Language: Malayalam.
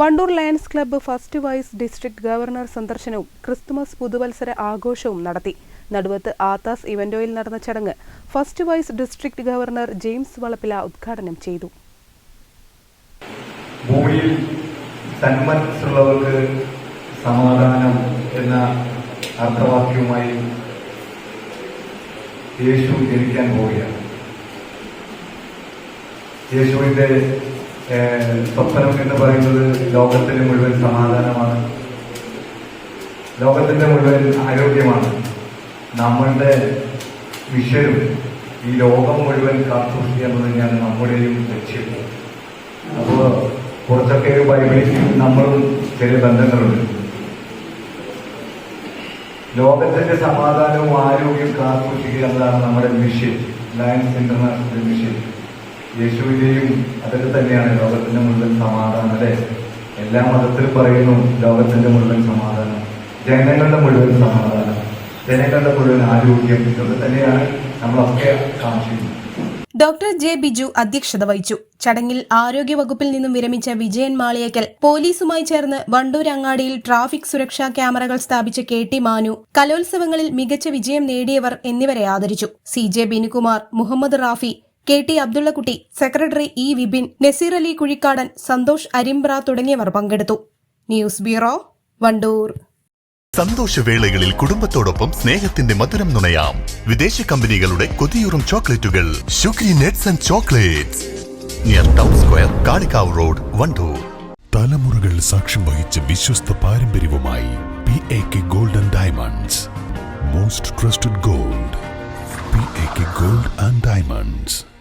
Wandoor lions club first vice district governor സന്ദർശനവും Christmas പുതുവത്സര ആഘോഷവും നടത്തി. നടുവത്ത് ആത്താസ് ഇവന്റോയിൽ നടന്ന ചടങ്ങ് first vice district governor James Valappila ഉദ്ഘാടനം ചെയ്തു. സമാധാനം എന്ന അർത്ഥവാക്യവുമായി യേശു ജനിക്കാൻ പോവുകയാണ്. യേശുവിന്റെ ഏഹ്, സ്വപ്നം എന്ന് പറയുന്നത് ലോകത്തിന് മുഴുവൻ സമാധാനമാണ്. ലോകത്തിന്റെ മുഴുവൻ ആരോഗ്യമാണ്. നമ്മളുടെ വിഷയം ഈ ലോകം മുഴുവൻ കാത്തുസൂക്ഷിക്കുക എന്ന് തന്നെയാണ് നമ്മുടെയും ലക്ഷ്യം. അപ്പോൾ കുറച്ചൊക്കെ ബൈബിളിൽ നമ്മളും ചില ബന്ധങ്ങളുണ്ട്. ലോകത്തിന്റെ സമാധാനവും ആരോഗ്യവും കാത്തുസൂക്ഷിക്കുക എന്നതാണ് നമ്മുടെ മിഷൻ ലയൻസ് ഇന്റർനാഷണൽ മിഷൻ യേശുവിന്റെയും അതൊക്കെ തന്നെയാണ് ലോകത്തിന്റെ മുഴുവൻ സമാധാനം അല്ലെ? എല്ലാ മതത്തിലും പറയുന്നു ലോകത്തിന്റെ മുഴുവൻ സമാധാനം. ജനങ്ങളുടെ മുഴുവൻ സമാധാനം. ജനങ്ങളുടെ മുഴുവൻ ആരോഗ്യം. ഇതൊക്കെ തന്നെയാണ് നമ്മളൊക്കെ കാണിച്ചിരുന്നത് ഡോക്ടർ ജെ ബിജു അധ്യക്ഷത വഹിച്ചു. ചടങ്ങിൽ ആരോഗ്യ വകുപ്പിൽ നിന്നും വിരമിച്ച വിജയൻ മാളിയേക്കൽ പോലീസുമായി ചേർന്ന് വണ്ടൂർ അങ്ങാടിയിൽ ട്രാഫിക് സുരക്ഷാ ക്യാമറകൾ സ്ഥാപിച്ച കെ ടി മാനു കലോത്സവങ്ങളിൽ മികച്ച വിജയം നേടിയവർ എന്നിവരെ ആദരിച്ചു. C J Binukumar Muhammad Rafi K T Abdullakutty secretary E Vipin Naseer Ali Kuzhikkadan Santhosh Arimbra തുടങ്ങിയവർ പങ്കെടുത്തു. News bureau Wandoor. സന്തോഷവേളകളിൽ കുടുംബത്തോടൊപ്പം സ്നേഹത്തിന്റെ മധുരം നുണയാം. വിദേശ കമ്പനികളുടെ കൊതിയൂറും ചോക്ലേറ്റുകൾ. Sugary nuts and chocolates. Near town square Kalikavu road Wandoor. തലമുറകൾ സാക്ഷ്യം വഹിച്ച വിശ്വസ്ത പാരമ്പര്യവുമായി P A K golden diamonds. Most trusted gold P A K gold and diamonds.